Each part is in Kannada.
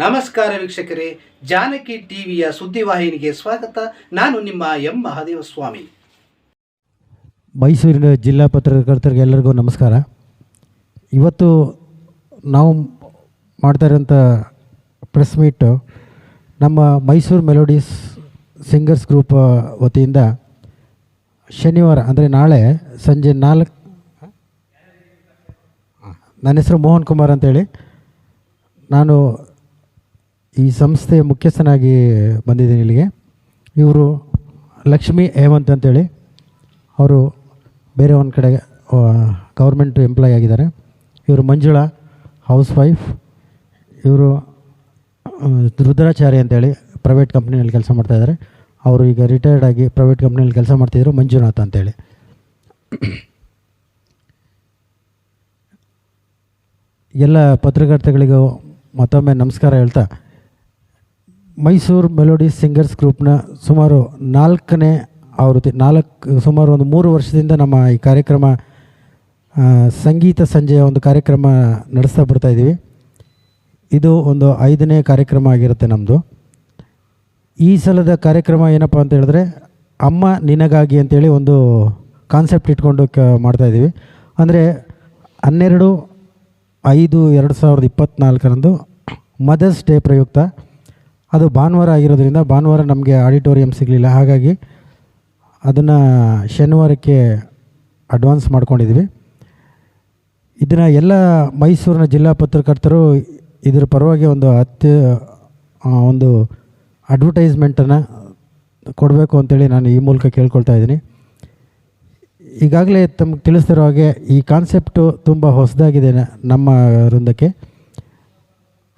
ನಮಸ್ಕಾರ ವೀಕ್ಷಕರೇ, ಜಾನಕಿ ಟಿವಿಯ ಸುದ್ದಿವಾಹಿನಿಗೆ ಸ್ವಾಗತ. ನಾನು ನಿಮ್ಮ ಎಂ. ಮಹಾದೇವ ಸ್ವಾಮಿ ಮೈಸೂರಿನ ಜಿಲ್ಲಾ ಪತ್ರಕರ್ತರಿಗೆ ಎಲ್ಲರಿಗೂ ನಮಸ್ಕಾರ. ಇವತ್ತು ನಾವು ಮಾಡ್ತಾ ಇರೋಂಥ ಪ್ರೆಸ್ ಮೀಟು ನಮ್ಮ ಮೈಸೂರು ಮೆಲೋಡೀಸ್ ಸಿಂಗರ್ಸ್ ಗ್ರೂಪ್ ವತಿಯಿಂದ ಶನಿವಾರ, ಅಂದರೆ ನಾಳೆ ಸಂಜೆ ನಾಲ್ಕು ನನ್ನ ಹೆಸರು ಮೋಹನ್ ಕುಮಾರ್ ಅಂತೇಳಿ. ನಾನು ಈ ಸಂಸ್ಥೆಯ ಮುಖ್ಯಸ್ಥನಾಗಿ ಬಂದಿದ್ದೀನಿ ಇಲ್ಲಿಗೆ. ಇವರು ಲಕ್ಷ್ಮಿ ಹೇಮಂತ್ ಅಂತೇಳಿ. ಅವರು ಬೇರೆ ಒಂದು ಕಡೆ ಗೌರ್ಮೆಂಟ್ ಎಂಪ್ಲಾಯ್ ಆಗಿದ್ದಾರೆ. ಇವರು ಮಂಜುಳಾ ಹೌಸ್ ವೈಫ್ ಇವರು ರುದ್ರಾಚಾರ್ಯ ಅಂತೇಳಿ ಪ್ರೈವೇಟ್ ಕಂಪ್ನಿಯಲ್ಲಿ ಕೆಲಸ ಮಾಡ್ತಾಯಿದ್ದಾರೆ ಅವರು ಈಗ ರಿಟೈರ್ಡ್ ಆಗಿ ಪ್ರೈವೇಟ್ ಕಂಪ್ನಿಯಲ್ಲಿ ಕೆಲಸ ಮಾಡ್ತಿದ್ರು ಮಂಜುನಾಥ್ ಅಂತೇಳಿ. ಎಲ್ಲ ಪತ್ರಕರ್ತೆಗಳಿಗೂ ಮತ್ತೊಮ್ಮೆ ನಮಸ್ಕಾರ ಹೇಳ್ತಾ ಮೈಸೂರು ಮೆಲೋಡಿ ಸಿಂಗರ್ಸ್ ಗ್ರೂಪ್ನ ಸುಮಾರು ನಾಲ್ಕನೇ ಆವೃತ್ತಿ, ನಾಲ್ಕು, ಸುಮಾರು ಒಂದು ಮೂರು ವರ್ಷದಿಂದ ನಮ್ಮ ಈ ಕಾರ್ಯಕ್ರಮ ಸಂಗೀತ ಸಂಜೆಯ ಒಂದು ಕಾರ್ಯಕ್ರಮ ನಡೆಸ್ತಾ ಬರ್ತಾ ಇದ್ದೀವಿ. ಇದು ಒಂದು ಐದನೇ ಕಾರ್ಯಕ್ರಮ ಆಗಿರುತ್ತೆ ನಮ್ಮದು ಈ ಸಲದ ಕಾರ್ಯಕ್ರಮ ಏನಪ್ಪ ಅಂತ ಹೇಳಿದ್ರೆ, ಅಮ್ಮ ನಿನಗಾಗಿ ಅಂತೇಳಿ ಒಂದು ಕಾನ್ಸೆಪ್ಟ್ ಇಟ್ಕೊಂಡು ಕ ಮಾಡ್ತಾಯಿದ್ದೀವಿ ಅಂದರೆ ಹನ್ನೆರಡು, ಐದು, ಎರಡು ಸಾವಿರದ ಇಪ್ಪತ್ತ್ನಾಲ್ಕರಂದು ಮದರ್ಸ್ ಡೇ ಪ್ರಯುಕ್ತ ಅದು ಭಾನುವಾರ ಆಗಿರೋದ್ರಿಂದ ಭಾನುವಾರ ನಮಗೆ ಆಡಿಟೋರಿಯಂ ಸಿಗಲಿಲ್ಲ. ಹಾಗಾಗಿ ಅದನ್ನು ಶನಿವಾರಕ್ಕೆ ಅಡ್ವಾನ್ಸ್ ಮಾಡ್ಕೊಂಡಿದ್ವಿ. ಇದನ್ನು ಎಲ್ಲ ಮೈಸೂರಿನ ಜಿಲ್ಲಾ ಪತ್ರಕರ್ತರು ಇದರ ಪರವಾಗಿ ಒಂದು ಅತ್ಯ ಒಂದು ಅಡ್ವರ್ಟೈಸ್ಮೆಂಟನ್ನು ಕೊಡಬೇಕು ಅಂತೇಳಿ ನಾನು ಈ ಮೂಲಕ ಕೇಳ್ಕೊಳ್ತಾ ಇದ್ದೀನಿ. ಈಗಾಗಲೇ ತಮಗೆ ತಿಳಿಸ್ತಿರೋ ಹಾಗೆ ಈ ಕಾನ್ಸೆಪ್ಟು ತುಂಬ ಹೊಸದಾಗಿದೆ ನಮ್ಮ ವೃಂದಕ್ಕೆ.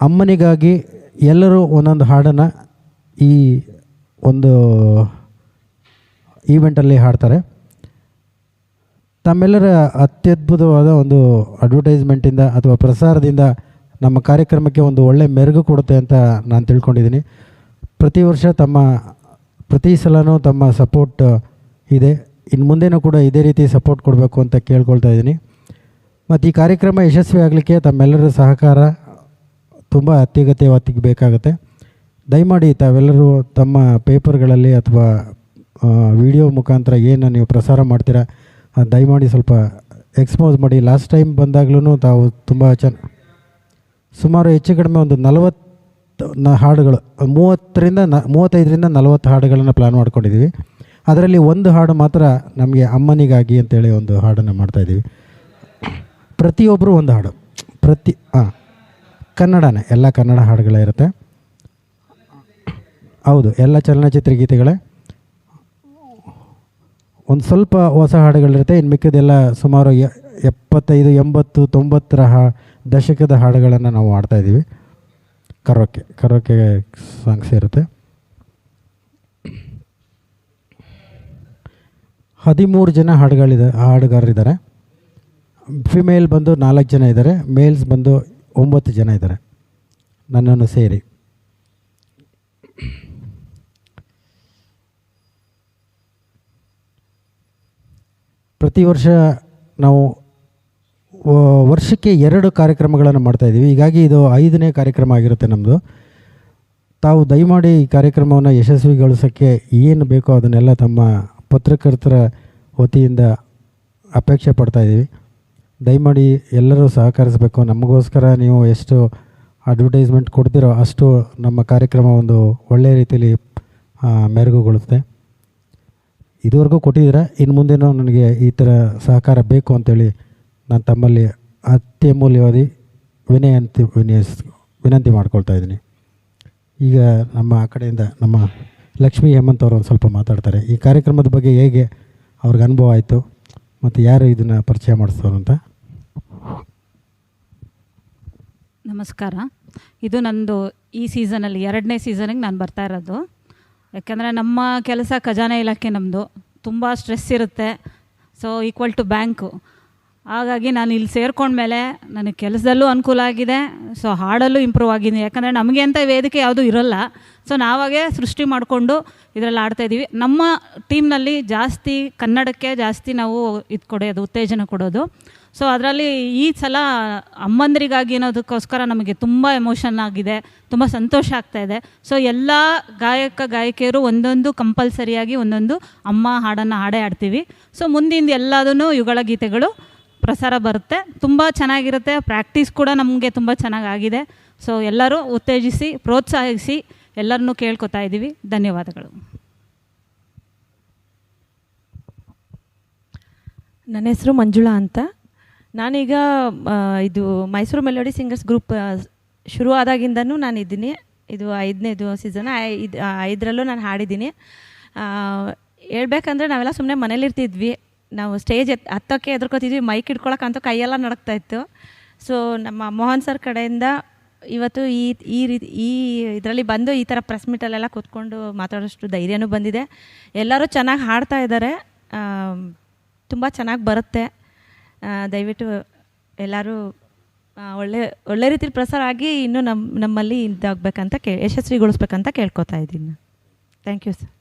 ಅಮ್ಮನಿಗಾಗಿ ಎಲ್ಲರೂ ಒಂದೊಂದು ಹಾಡನ್ನು ಈ ಒಂದು ಈವೆಂಟಲ್ಲಿ ಹಾಡ್ತಾರೆ. ತಮ್ಮೆಲ್ಲರ ಅತ್ಯದ್ಭುತವಾದ ಒಂದು ಅಡ್ವರ್ಟೈಸ್ಮೆಂಟಿಂದ ಅಥವಾ ಪ್ರಸಾರದಿಂದ ನಮ್ಮ ಕಾರ್ಯಕ್ರಮಕ್ಕೆ ಒಂದು ಒಳ್ಳೆ ಮೆರುಗು ಕೊಡುತ್ತೆ ಅಂತ ನಾನು ತಿಳ್ಕೊಂಡಿದ್ದೀನಿ. ಪ್ರತಿ ವರ್ಷ ತಮ್ಮ, ಪ್ರತಿ ಸಲನೂ ತಮ್ಮ ಸಪೋರ್ಟ್ ಇದೆ. ಇನ್ನು ಮುಂದೆನೂ ಕೂಡ ಇದೇ ರೀತಿ ಸಪೋರ್ಟ್ ಕೊಡಬೇಕು ಅಂತ ಕೇಳ್ಕೊಳ್ತಾ ಇದ್ದೀನಿ. ಮತ್ತು ಈ ಕಾರ್ಯಕ್ರಮ ಯಶಸ್ವಿ ಆಗಲಿಕ್ಕೆ ತಮ್ಮೆಲ್ಲರ ಸಹಕಾರ ತುಂಬ ಅತ್ಯಗತ್ಯವಾಗಿ ಬೇಕಾಗುತ್ತೆ. ದಯಮಾಡಿ ತಾವೆಲ್ಲರೂ ತಮ್ಮ ಪೇಪರ್ಗಳಲ್ಲಿ ಅಥವಾ ವಿಡಿಯೋ ಮುಖಾಂತರ ಏನು ನೀವು ಪ್ರಸಾರ ಮಾಡ್ತೀರಾ ದಯಮಾಡಿ ಸ್ವಲ್ಪ ಎಕ್ಸ್ಪೋಸ್ ಮಾಡಿ. ಲಾಸ್ಟ್ ಟೈಮ್ ಬಂದಾಗ್ಲೂ ತಾವು ತುಂಬ ಚೆನ್ನ ಸುಮಾರು ಹೆಚ್ಚು ಕಡಿಮೆ ಒಂದು ನಲವತ್ತು, ನ, ಹಾಡುಗಳು, ಮೂವತ್ತರಿಂದ ನ, ಮೂವತ್ತೈದರಿಂದ ನಲವತ್ತು ಹಾಡುಗಳನ್ನು ಪ್ಲ್ಯಾನ್ ಮಾಡ್ಕೊಂಡಿದ್ದೀವಿ ಅದರಲ್ಲಿ ಒಂದು ಹಾಡು ಮಾತ್ರ ನಮಗೆ ಅಮ್ಮನಿಗಾಗಿ ಅಂತೇಳಿ ಒಂದು ಹಾಡನ್ನು ಮಾಡ್ತಾಯಿದ್ದೀವಿ ಪ್ರತಿಯೊಬ್ಬರು ಒಂದು ಹಾಡು. ಪ್ರತಿ ಹಾಂ ಕನ್ನಡನೇ, ಎಲ್ಲ ಕನ್ನಡ ಹಾಡುಗಳೇ ಇರುತ್ತೆ. ಹೌದು, ಎಲ್ಲ ಚಲನಚಿತ್ರ ಗೀತೆಗಳೇ. ಒಂದು ಸ್ವಲ್ಪ ಹೊಸ ಹಾಡುಗಳಿರುತ್ತೆ ಇನ್ನು ಮಿಕ್ಕಿದೆಲ್ಲ ಸುಮಾರು ಎಪ್ಪತ್ತೈದು, ಎಂಬತ್ತು, ತೊಂಬತ್ತರ ಹಾ, ದಶಕದ ಹಾಡುಗಳನ್ನು ನಾವು ಹಾಡ್ತಾಯಿದ್ದೀವಿ ಕರೋಕೆ ಕರೋಕೆ ಸಾಂಗ್ಸ್ ಇರುತ್ತೆ. ಹದಿಮೂರು ಜನ ಹಾಡುಗಳಿದೆ, ಹಾಡುಗಾರರಿದ್ದಾರೆ. ಫಿಮೇಲ್ ಬಂದು ನಾಲ್ಕು ಜನ ಇದ್ದಾರೆ ಮೇಲ್ಸ್ ಬಂದು ಒಂಬತ್ತು ಜನ ಇದ್ದಾರೆ. ನನ್ನನ್ನು ಸೇರಿ. ಪ್ರತಿ ವರ್ಷ ನಾವು ವರ್ಷಕ್ಕೆ ಎರಡು ಕಾರ್ಯಕ್ರಮಗಳನ್ನು ಮಾಡ್ತಾಯಿದ್ದೀವಿ ಹೀಗಾಗಿ ಇದು ಐದನೇ ಕಾರ್ಯಕ್ರಮ ಆಗಿರುತ್ತೆ ನಮ್ಮದು ತಾವು ದಯಮಾಡಿ ಈ ಕಾರ್ಯಕ್ರಮವನ್ನು ಯಶಸ್ವಿಗೊಳಿಸೋಕ್ಕೆ ಏನು ಬೇಕೋ ಅದನ್ನೆಲ್ಲ ತಮ್ಮ ಪತ್ರಕರ್ತರ ವತಿಯಿಂದ ಅಪೇಕ್ಷೆ ಪಡ್ತಾಯಿದ್ದೀವಿ ದಯಮಾಡಿ ಎಲ್ಲರೂ ಸಹಕರಿಸಬೇಕು. ನಮಗೋಸ್ಕರ ನೀವು ಎಷ್ಟು ಅಡ್ವರ್ಟೈಸ್ಮೆಂಟ್ ಕೊಡ್ತೀರೋ ಅಷ್ಟು ನಮ್ಮ ಕಾರ್ಯಕ್ರಮ ಒಂದು ಒಳ್ಳೆಯ ರೀತಿಯಲ್ಲಿ ಮೆರುಗುಗೊಳ್ಳುತ್ತೆ. ಇದುವರೆಗೂ ಕೊಟ್ಟಿದ್ದೀರ? ಇನ್ನು ಮುಂದೇನೂ ನನಗೆ ಈ ಥರ ಸಹಕಾರ ಬೇಕು ಅಂತೇಳಿ ನಾನು ತಮ್ಮಲ್ಲಿ ಅತ್ಯಮೂಲ್ಯವಾದಿ ವಿನಯಂತಿ ವಿನಯ ವಿನಂತಿ ಮಾಡ್ಕೊಳ್ತಾ ಇದ್ದೀನಿ. ಈಗ ನಮ್ಮ ಆ ಕಡೆಯಿಂದ ನಮ್ಮ ಲಕ್ಷ್ಮೀ ಹೇಮಂತ್ ಅವರು ಒಂದು ಸ್ವಲ್ಪ ಮಾತಾಡ್ತಾರೆ. ಈ ಕಾರ್ಯಕ್ರಮದ ಬಗ್ಗೆ ಹೇಗೆ ಅವ್ರಿಗೆ ಅನುಭವ ಆಯಿತು? ಮತ್ತು ಯಾರು ಇದನ್ನು ಪರಿಚಯ ಮಾಡಿಸ್ತವ್ರು ಅಂತ? ನಮಸ್ಕಾರ. ಇದು ನಂದು ಈ ಸೀಸನಲ್ಲಿ ಎರಡನೇ ಸೀಸನಿಗೆ ನಾನು ಬರ್ತಾ ಇರೋದು. ಯಾಕೆಂದರೆ ನಮ್ಮ ಕೆಲಸ ಖಜಾನೆ ಇಲಾಖೆ ನಮ್ಮದು ತುಂಬ ಸ್ಟ್ರೆಸ್ ಇರುತ್ತೆ. ಸೊ ಈಕ್ವಲ್ ಟು ಬ್ಯಾಂಕು ಹಾಗಾಗಿ ನಾನು ಇಲ್ಲಿ ಸೇರ್ಕೊಂಡ್ಮೇಲೆ ನನಗೆ ಕೆಲಸದಲ್ಲೂ ಅನುಕೂಲ ಆಗಿದೆ. ಸೊ ಹಾಡಲ್ಲೂ ಇಂಪ್ರೂವ್ ಆಗಿದೆ ಯಾಕಂದರೆ ನಮಗೆ ಅಂತ ವೇದಿಕೆ ಯಾವುದೂ ಇರೋಲ್ಲ. ಸೊ ನಾವಾಗೇ ಸೃಷ್ಟಿ ಮಾಡಿಕೊಂಡು ಇದರಲ್ಲಿ ಆಡ್ತಾ ಇದ್ದೀವಿ. ನಮ್ಮ ಟೀಮ್ನಲ್ಲಿ ಜಾಸ್ತಿ ಕನ್ನಡಕ್ಕೆ ಜಾಸ್ತಿ ನಾವು ಇದು ಕೊಡೋದು, ಉತ್ತೇಜನ ಕೊಡೋದು. ಸೊ ಅದರಲ್ಲಿ ಈ ಸಲ ಅಮ್ಮಂದರಿಗಾಗಿ ಅನ್ನೋದಕ್ಕೋಸ್ಕರ ನಮಗೆ ತುಂಬ ಎಮೋಷನ್ ಆಗಿದೆ, ತುಂಬ ಸಂತೋಷ ಆಗ್ತಾ ಇದೆ. ಸೊ ಎಲ್ಲ ಗಾಯಕ, ಗಾಯಕಿಯರು ಒಂದೊಂದು ಕಂಪಲ್ಸರಿಯಾಗಿ ಒಂದೊಂದು ಅಮ್ಮ ಹಾಡನ್ನು ಹಾಡೇ ಆಡ್ತೀವಿ. ಸೊ ಮುಂದಿಂದ ಎಲ್ಲದೂ ಯುಗಳ ಗೀತೆಗಳು ಪ್ರಸಾರ ಬರುತ್ತೆ. ತುಂಬ ಚೆನ್ನಾಗಿರುತ್ತೆ, ಪ್ರಾಕ್ಟೀಸ್ ಕೂಡ ನಮಗೆ ತುಂಬ ಚೆನ್ನಾಗಾಗಿದೆ. ಸೊ ಎಲ್ಲರೂ ಉತ್ತೇಜಿಸಿ, ಪ್ರೋತ್ಸಾಹಿಸಿ ಎಲ್ಲರನ್ನೂ ಕೇಳ್ಕೊತಾ ಇದ್ದೀವಿ. ಧನ್ಯವಾದಗಳು. ನನ್ನ ಹೆಸರು ಮಂಜುಳಾ ಅಂತ. ನಾನೀಗ ಇದು ಮೈಸೂರು ಮೆಲೋಡಿ ಸಿಂಗರ್ಸ್ ಗ್ರೂಪ್ ಶುರು ಆದಾಗಿಂದನೂ ನಾನು ಇದ್ದೀನಿ ಇದು ಐದನೇದು ಸೀಸನ್ ಐದು ಐದರಲ್ಲೂ ನಾನು ಹಾಡಿದ್ದೀನಿ. ಹೇಳ್ಬೇಕಂದ್ರೆ ನಾವೆಲ್ಲ ಸುಮ್ಮನೆ ಮನೇಲಿರ್ತಿದ್ವಿ. ನಾವು ಸ್ಟೇಜ್ ಎತ್, ಹತ್ತೋಕ್ಕೆ ಎದ್ರಕೋತಿದ್ವಿ. ಮೈಕ್ ಹಿಡ್ಕೊಳಕ್ಕಂತೂ ಕೈಯೆಲ್ಲ ನಡಕ್ತಾ ಇತ್ತು. ಸೊ, ನಮ್ಮ ಮೋಹನ್ ಸರ್ ಕಡೆಯಿಂದ ಇವತ್ತು ಈ ಈ ರೀತಿ, ಈ ಇದರಲ್ಲಿ ಬಂದು ಈ ಥರ ಪ್ರೆಸ್ ಮೀಟಲ್ಲೆಲ್ಲ ಕೂತ್ಕೊಂಡು ಮಾತಾಡೋಷ್ಟು ಧೈರ್ಯನೂ ಬಂದಿದೆ. ಎಲ್ಲರೂ ಚೆನ್ನಾಗಿ ಹಾಡ್ತಾ ಇದ್ದಾರೆ. ತುಂಬ ಚೆನ್ನಾಗಿ ಬರುತ್ತೆ. ದಯವಿಟ್ಟು ಎಲ್ಲರೂ ಒಳ್ಳೆ ಒಳ್ಳೆ ರೀತಿಲಿ ಪ್ರಸಾರ ಆಗಿ ಇನ್ನೂ ನಮ್ಮ ನಮ್ಮಲ್ಲಿ ಇದಾಗಬೇಕಂತ ಕೇ ಯಶಸ್ವಿಗೊಳಿಸ್ಬೇಕಂತ ಕೇಳ್ಕೊತಾ ಇದ್ದೀನಿ. ಥ್ಯಾಂಕ್ ಯು ಸರ್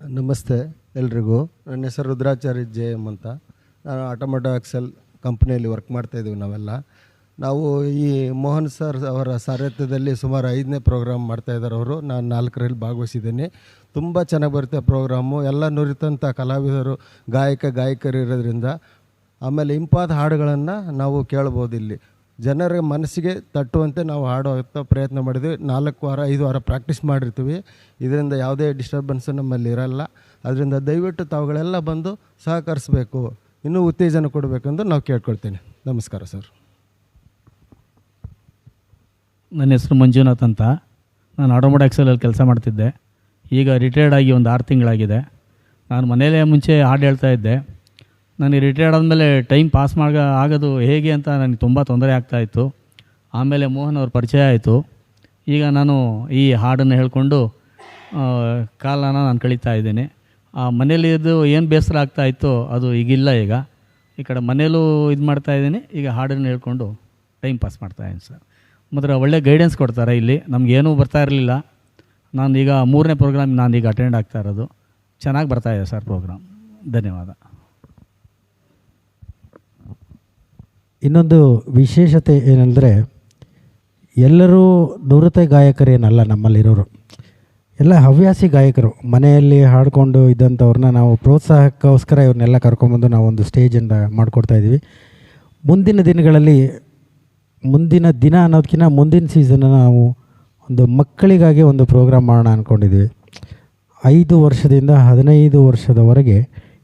ನಮಸ್ತೆ ಎಲ್ರಿಗೂ. ನನ್ನ ಹೆಸರು ರುದ್ರಾಚಾರ್ಯ ಜೆ ಎಂ ಅಂತ. ನಾನು ಆಟೋಮೋಟೋ ಎಕ್ಸೆಲ್ ಕಂಪ್ನಿಯಲ್ಲಿ ವರ್ಕ್ ಮಾಡ್ತಾ ಇದ್ದೀವಿ ನಾವೆಲ್ಲ. ನಾವು ಈ ಮೋಹನ್ ಸರ್ ಅವರ ಸಾರಥ್ಯದಲ್ಲಿ ಸುಮಾರು ಐದನೇ ಪ್ರೋಗ್ರಾಮ್ ಮಾಡ್ತಾ ಇದ್ದಾರೆ ಅವರು. ನಾನು ನಾಲ್ಕರಲ್ಲಿ ಭಾಗವಹಿಸಿದ್ದೀನಿ. ತುಂಬ ಚೆನ್ನಾಗಿ ಬರುತ್ತೆ ಪ್ರೋಗ್ರಾಮು. ಎಲ್ಲ ನುರಿತಂಥ ಕಲಾವಿದರು, ಗಾಯಕ, ಗಾಯಕರು ಇರೋದ್ರಿಂದ ಆಮೇಲೆ ಇಂಪಾದ ಹಾಡುಗಳನ್ನು ನಾವು ಕೇಳ್ಬೋದು ಇಲ್ಲಿ. ಜನರ ಮನಸ್ಸಿಗೆ ತಟ್ಟುವಂತೆ ನಾವು ಹಾಡೋ ಪ್ರಯತ್ನ ಮಾಡಿದ್ವಿ. ನಾಲ್ಕು ವಾರ, ಐದು ವಾರ ಪ್ರಾಕ್ಟೀಸ್ ಮಾಡಿರ್ತೀವಿ. ಇದರಿಂದ ಯಾವುದೇ ಡಿಸ್ಟರ್ಬೆನ್ಸು ನಮ್ಮಲ್ಲಿ ಇರಲ್ಲ. ಅದರಿಂದ ದಯವಿಟ್ಟು ತಾವುಗಳೆಲ್ಲ ಬಂದು ಸಹಕರಿಸಬೇಕು. ಇನ್ನೂ ಉತ್ತೇಜನ ಕೊಡಬೇಕೆಂದು ನಾವು ಕೇಳ್ಕೊಳ್ತೇನೆ. ನಮಸ್ಕಾರ ಸರ್. ನನ್ನ ಹೆಸರು ಮಂಜುನಾಥ್ ಅಂತ. ನಾನು ಆಟೋಮೋಟ್ ಎಕ್ಸಲಲ್ಲಿ ಕೆಲಸ ಮಾಡ್ತಿದ್ದೆ. ಈಗ ರಿಟೈರ್ಡ್ ಆಗಿ ಒಂದು ಆರು ತಿಂಗಳಾಗಿದೆ. ನಾನು ಮನೇಲೇ ಮುಂಚೆ ಹಾಡು ಹೇಳ್ತಾ ಇದ್ದೆ. ನನಗೆ ರಿಟೈರ್ಡ್ ಆದಮೇಲೆ ಟೈಮ್ ಪಾಸ್ ಮಾಡ ಆಗೋದು ಹೇಗೆ ಅಂತ ನನಗೆ ತುಂಬ ತೊಂದರೆ ಆಗ್ತಾಯಿತ್ತು ಆಮೇಲೆ ಮೋಹನ್ ಅವ್ರ ಪರಿಚಯ ಆಯಿತು. ಈಗ ನಾನು ಈ ಹಾಡನ್ನು ಹೇಳಿಕೊಂಡು ಕಾಲನ ನಾನು ಕಳೀತಾ ಇದ್ದೀನಿ. ಆ ಮನೇಲಿದ್ದು ಏನು ಬೇಸರ ಆಗ್ತಾ ಇತ್ತು ಅದು ಈಗಿಲ್ಲ ಈಗ. ಈ ಕಡೆ ಮನೇಲೂ ಇದು ಮಾಡ್ತಾ ಇದ್ದೀನಿ. ಈಗ ಹಾಡನ್ನು ಹೇಳ್ಕೊಂಡು ಟೈಮ್ ಪಾಸ್ ಮಾಡ್ತಾ ಇದ್ದೀನಿ ಸರ್. ಮಾತ್ರ ಒಳ್ಳೆ ಗೈಡೆನ್ಸ್ ಕೊಡ್ತಾರೆ ಇಲ್ಲಿ. ನಮಗೇನೂ ಬರ್ತಾ ಇರಲಿಲ್ಲ. ನಾನು ಈಗ ಮೂರನೇ ಪ್ರೋಗ್ರಾಮ್ ನಾನು ಈಗ ಅಟೆಂಡ್ ಆಗ್ತಾ ಇರೋದು. ಚೆನ್ನಾಗಿ ಬರ್ತಾ ಇದೆ ಸರ್ ಪ್ರೋಗ್ರಾಮ್ ಧನ್ಯವಾದ. ಇನ್ನೊಂದು ವಿಶೇಷತೆ ಏನಂದರೆ, ಎಲ್ಲರೂ ನುರಿತ ಗಾಯಕರೇನಲ್ಲ ನಮ್ಮಲ್ಲಿರೋರು. ಎಲ್ಲ ಹವ್ಯಾಸಿ ಗಾಯಕರು. ಮನೆಯಲ್ಲಿ ಹಾಡಿಕೊಂಡು ಇದ್ದಂಥವ್ರನ್ನ ನಾವು ಪ್ರೋತ್ಸಾಹಕ್ಕೋಸ್ಕರ ಇವ್ರನ್ನೆಲ್ಲ ಕರ್ಕೊಂಬಂದು ನಾವು ಒಂದು ಸ್ಟೇಜಿಂದ ಮಾಡಿಕೊಡ್ತಾ ಇದ್ದೀವಿ ಮುಂದಿನ ದಿನಗಳಲ್ಲಿ ಮುಂದಿನ ದಿನ ಅನ್ನೋದಕ್ಕಿಂತ ಮುಂದಿನ ಸೀಸನ್ ನಾವು ಒಂದು ಮಕ್ಕಳಿಗಾಗಿ ಒಂದು ಪ್ರೋಗ್ರಾಮ್ ಮಾಡೋಣ ಅಂದ್ಕೊಂಡಿದ್ವಿ ಐದು ವರ್ಷದಿಂದ ಹದಿನೈದು ವರ್ಷದವರೆಗೆ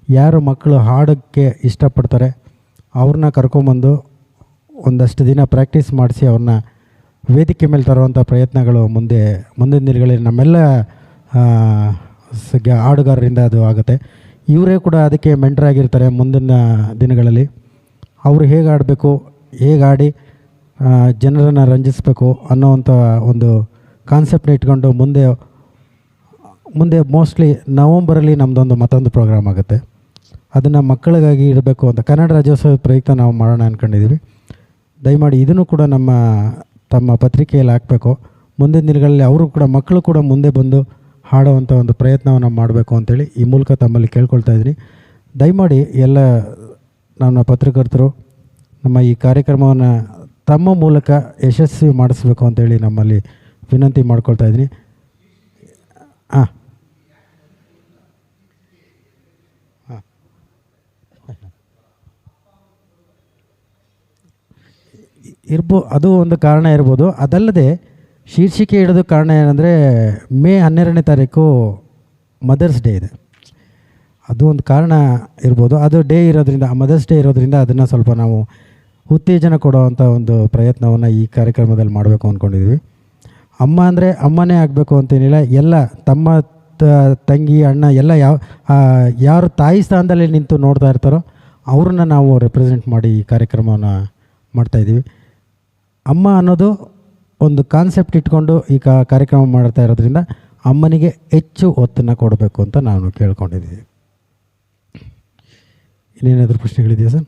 ಯಾರು ಮಕ್ಕಳು ಹಾಡೋಕ್ಕೆ ಇಷ್ಟಪಡ್ತಾರೆ ಅವ್ರನ್ನ ಕರ್ಕೊಂಬಂದು ಒಂದಷ್ಟು ದಿನ ಪ್ರಾಕ್ಟೀಸ್ ಮಾಡಿಸಿ ಅವ್ರನ್ನ ವೇದಿಕೆ ಮೇಲೆ ತರುವಂಥ ಪ್ರಯತ್ನಗಳು ಮುಂದೆ, ಮುಂದಿನ ದಿನಗಳಲ್ಲಿ ನಮ್ಮೆಲ್ಲ ಹಾಡುಗಾರರಿಂದ ಅದು ಆಗುತ್ತೆ. ಇವರೇ ಕೂಡ ಅದಕ್ಕೆ ಮೆಂಟ್ರಾಗಿರ್ತಾರೆ ಮುಂದಿನ ದಿನಗಳಲ್ಲಿ. ಅವರು ಹೇಗೆ ಆಡಬೇಕು ಹೇಗೆ ಆಡಿ ಜನರನ್ನು ರಂಜಿಸಬೇಕು ಅನ್ನೋವಂಥ ಒಂದು ಕಾನ್ಸೆಪ್ಟ್ನ ಇಟ್ಕೊಂಡು ಮುಂದೆ ಮುಂದೆ ಮೋಸ್ಟ್ಲಿ ನವಂಬರಲ್ಲಿ ನಮ್ಮದೊಂದು ಮತ್ತೊಂದು ಪ್ರೋಗ್ರಾಮ್ ಆಗುತ್ತೆ. ಅದನ್ನು ಮಕ್ಕಳಿಗಾಗಿ ಇಡಬೇಕು ಅಂತ ಕನ್ನಡ ರಾಜ್ಯೋತ್ಸವದ ಪ್ರಯುಕ್ತ ನಾವು ಮಾಡೋಣ ಅಂದ್ಕೊಂಡಿದ್ದೀವಿ ದಯಮಾಡಿ ಇದನ್ನು ಕೂಡ ನಮ್ಮ, ತಮ್ಮ ಪತ್ರಿಕೆಯಲ್ಲಿ ಹಾಕಬೇಕು. ಮುಂದಿನ ದಿನಗಳಲ್ಲಿ ಅವರು ಕೂಡ, ಮಕ್ಕಳು ಕೂಡ ಮುಂದೆ ಬಂದು ಹಾಡುವಂಥ ಒಂದು ಪ್ರಯತ್ನವನ್ನು ಮಾಡಬೇಕು ಅಂತೇಳಿ ಈ ಮೂಲಕ ತಮ್ಮಲ್ಲಿ ಕೇಳ್ಕೊಳ್ತಾ ಇದ್ದೀನಿ. ದಯಮಾಡಿ ಎಲ್ಲ ನಮ್ಮ ಪತ್ರಕರ್ತರು, ನಮ್ಮ ಈ ಕಾರ್ಯಕ್ರಮವನ್ನು ತಮ್ಮ ಮೂಲಕ ಯಶಸ್ವಿ ಮಾಡಿಸ್ಬೇಕು ಅಂತೇಳಿ ನಮ್ಮಲ್ಲಿ ವಿನಂತಿ ಮಾಡ್ಕೊಳ್ತಾ ಇದ್ದೀನಿ. ಹಾಂ ಇರ್ಬೋ, ಅದು ಒಂದು ಕಾರಣ ಇರ್ಬೋದು. ಅದಲ್ಲದೆ ಶೀರ್ಷಿಕೆ ಇಡೋದಕ್ಕೆ ಕಾರಣ ಏನಂದರೆ ಮೇ ಹನ್ನೆರಡನೇ ತಾರೀಕು ಮದರ್ಸ್ ಡೇ ಇದೆ. ಅದು ಒಂದು ಕಾರಣ ಇರ್ಬೋದು. ಅದು ಡೇ ಇರೋದ್ರಿಂದ, ಮದರ್ಸ್ ಡೇ ಇರೋದ್ರಿಂದ ಅದನ್ನು ಸ್ವಲ್ಪ ನಾವು ಉತ್ತೇಜನ ಕೊಡುವಂಥ ಒಂದು ಪ್ರಯತ್ನವನ್ನು ಈ ಕಾರ್ಯಕ್ರಮದಲ್ಲಿ ಮಾಡಬೇಕು ಅಂದ್ಕೊಂಡಿದ್ವಿ ಅಮ್ಮ ಅಂದರೆ ಅಮ್ಮನೇ ಆಗಬೇಕು ಅಂತೇನಿಲ್ಲ, ಎಲ್ಲ ತಮ್ಮ ತಂಗಿ, ಅಣ್ಣ, ಎಲ್ಲ ಯಾವ ಯಾರು ತಾಯಿ ಸ್ಥಾನದಲ್ಲಿ ನಿಂತು ನೋಡ್ತಾ ಇರ್ತಾರೋ ಅವ್ರನ್ನ ನಾವು ರೆಪ್ರೆಸೆಂಟ್ ಮಾಡಿ ಈ ಕಾರ್ಯಕ್ರಮವನ್ನು ಮಾಡ್ತಾಯಿದ್ದೀವಿ ಅಮ್ಮ ಅನ್ನೋದು ಒಂದು ಕಾನ್ಸೆಪ್ಟ್ ಇಟ್ಕೊಂಡು ಈ ಕಾರ್ಯಕ್ರಮ ಮಾಡ್ತಾ ಇರೋದ್ರಿಂದ ಅಮ್ಮನಿಗೆ ಹೆಚ್ಚು ಒತ್ತನ್ನು ಕೊಡಬೇಕು ಅಂತ ನಾನು ಕೇಳ್ಕೊಂಡಿದ್ದೀವಿ ಇನ್ನೇನಾದರೂ ಪ್ರಶ್ನೆಗಳಿದೆಯಾ ಸರ್?